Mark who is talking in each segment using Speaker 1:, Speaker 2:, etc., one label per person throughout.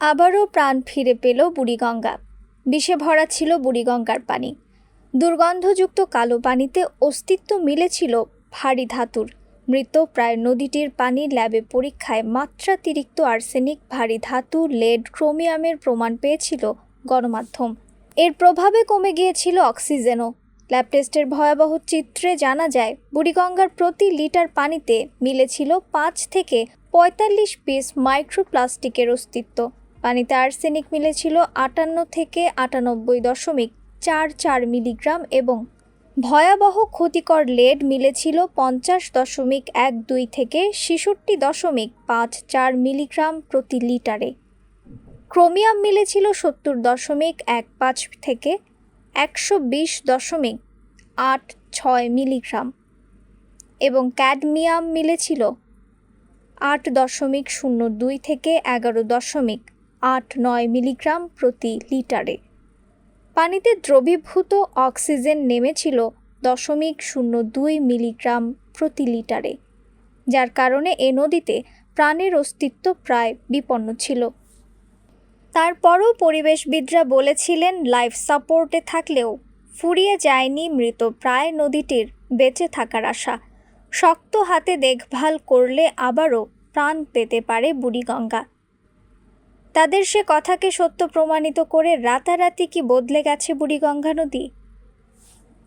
Speaker 1: আবারও প্রাণ ফিরে পেল বুড়িগঙ্গা। বিষে ভরা ছিল বুড়িগঙ্গার পানি। দুর্গন্ধযুক্ত কালো পানিতে অস্তিত্ব মিলেছিল ভারী ধাতুর। মৃত প্রায় নদীটির পানি ল্যাবে পরীক্ষায় মাত্রাতিরিক্ত আর্সেনিক, ভারী ধাতু, লেড, ক্রোমিয়ামের প্রমাণ পেয়েছিল গণমাধ্যম। এর প্রভাবে কমে গিয়েছিল অক্সিজেনও। ল্যাব টেস্টের ভয়াবহ চিত্রে জানা যায়, বুড়িগঙ্গার প্রতি লিটার পানিতে মিলেছিল পাঁচ থেকে পঁয়তাল্লিশ পিস মাইক্রোপ্লাস্টিকের অস্তিত্ব। পানিতে আর্সেনিক মিলেছিল আটান্ন থেকে আটানব্বই দশমিক চার চার মিলিগ্রাম এবং ভয়াবহ ক্ষতিকর লেড মিলেছিল পঞ্চাশ দশমিক এক দুই থেকে ছেষট্টি দশমিক পাঁচ চার মিলিগ্রাম প্রতি লিটারে। ক্রোমিয়াম মিলেছিল সত্তর দশমিক এক পাঁচ থেকে একশো বিশ দশমিক আট ছয় মিলিগ্রাম এবং ক্যাডমিয়াম মিলেছিল আট দশমিক শূন্য দুই থেকে এগারো দশমিক আট নয় মিলিগ্রাম প্রতি লিটারে। পানিতে দ্রবীভূত অক্সিজেন নেমেছিল দশমিক শূন্য দুই মিলিগ্রাম প্রতি লিটারে, যার কারণে এ নদীতে প্রাণের অস্তিত্ব প্রায় বিপন্ন ছিল। তারপরও পরিবেশবিদরা বলেছিলেন, লাইফ সাপোর্টে থাকলেও ফুরিয়ে যায়নি মৃত, প্রায় নদীটির বেঁচে থাকার আশা। শক্ত হাতে দেখভাল করলে আবারও প্রাণ পেতে পারে বুড়িগঙ্গা। তাদের সে কথাকে সত্য প্রমাণিত করে রাতারাতি কি বদলে গেছে বুড়িগঙ্গা নদী?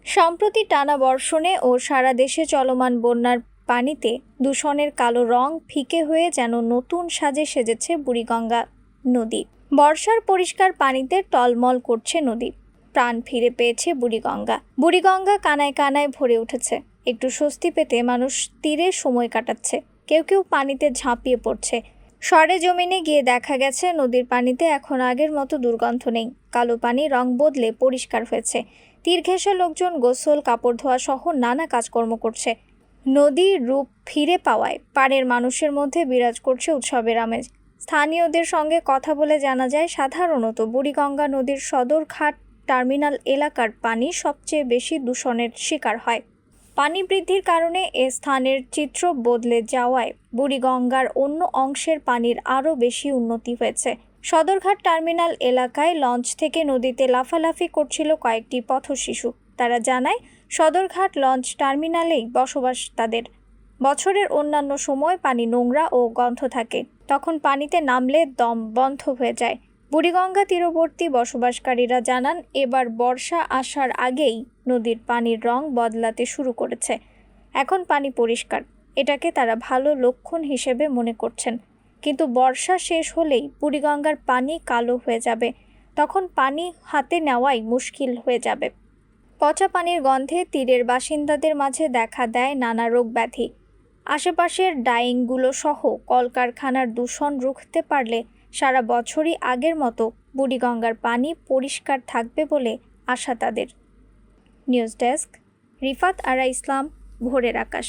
Speaker 1: সম্প্রতি টানা বর্ষণে ও সারা দেশে চলমান বন্যার পানিতে দূষণের কালো রং ফিকে হয়ে যেন নতুন সাজে সেজেছে বুড়িগঙ্গা নদী। বর্ষার পরিষ্কার পানিতে টলমল করছে নদী। প্রাণ ফিরে পেয়েছে বুড়িগঙ্গা। বুড়িগঙ্গা কানায় কানায় ভরে উঠেছে। একটু স্বস্তি পেতে মানুষ তীরে সময় কাটাচ্ছে। কেউ কেউ পানিতে ঝাঁপিয়ে পড়ছে। সরে জমিনে গিয়ে দেখা গেছে, নদীর পানিতে এখন আগের মতো দুর্গন্ধ নেই। কালো পানি, রং বদলে পরিষ্কার হয়েছে। তীর ঘেঁষা লোকজন গোসল, কাপড় ধোয়া সহ নানা কাজকর্ম করছে। নদীর রূপ ফিরে পাওয়ায় পাড়ের মানুষের মধ্যে বিরাজ করছে উৎসবের আমেজ। স্থানীয়দের সঙ্গে কথা বলে জানা যায়, সাধারণত বুড়িগঙ্গা নদীর সদরঘাট টার্মিনাল এলাকার পানি সবচেয়ে বেশি দূষণের শিকার হয়। পানি বৃদ্ধির কারণে এ স্থানের চিত্র বদলে যাওয়ায় বুড়িগঙ্গার অন্য অংশের পানির আরও বেশি উন্নতি হয়েছে। সদরঘাট টার্মিনাল এলাকায় লঞ্চ থেকে নদীতে লাফালাফি করছিল কয়েকটি পথশিশু। তারা জানায়, সদরঘাট লঞ্চ টার্মিনালেই বসবাস তাদের। বছরের অন্যান্য সময় পানি নোংরা ও গন্ধ থাকে। তখন পানিতে নামলে দম বন্ধ হয়ে যায়। বুড়িগঙ্গা তীরবর্তী বসবাসকারীরা জানান, এবার বর্ষা আসার আগেই নদীর পানির রং বদলাতে শুরু করেছে। এখন পানি পরিষ্কার। এটাকে তারা ভালো লক্ষণ হিসেবে মনে করছেন। কিন্তু বর্ষা শেষ হলেই বুড়িগঙ্গার পানি কালো হয়ে যাবে। তখন পানি হাতে নেওয়াই মুশকিল হয়ে যাবে। পচা পানির গন্ধে তীরের বাসিন্দাদের মাঝে দেখা দেয় নানা রোগ ব্যাধি। আশেপাশের ডাইংগুলো সহ কলকারখানার দূষণ রুখতে পারলে সারা বছরই আগের মতো বুড়িগঙ্গার পানি পরিষ্কার থাকবে বলে আশা তাদের। নিউজ ডেস্ক, রিফাত আরা ইসলাম, ভোরের আকাশ।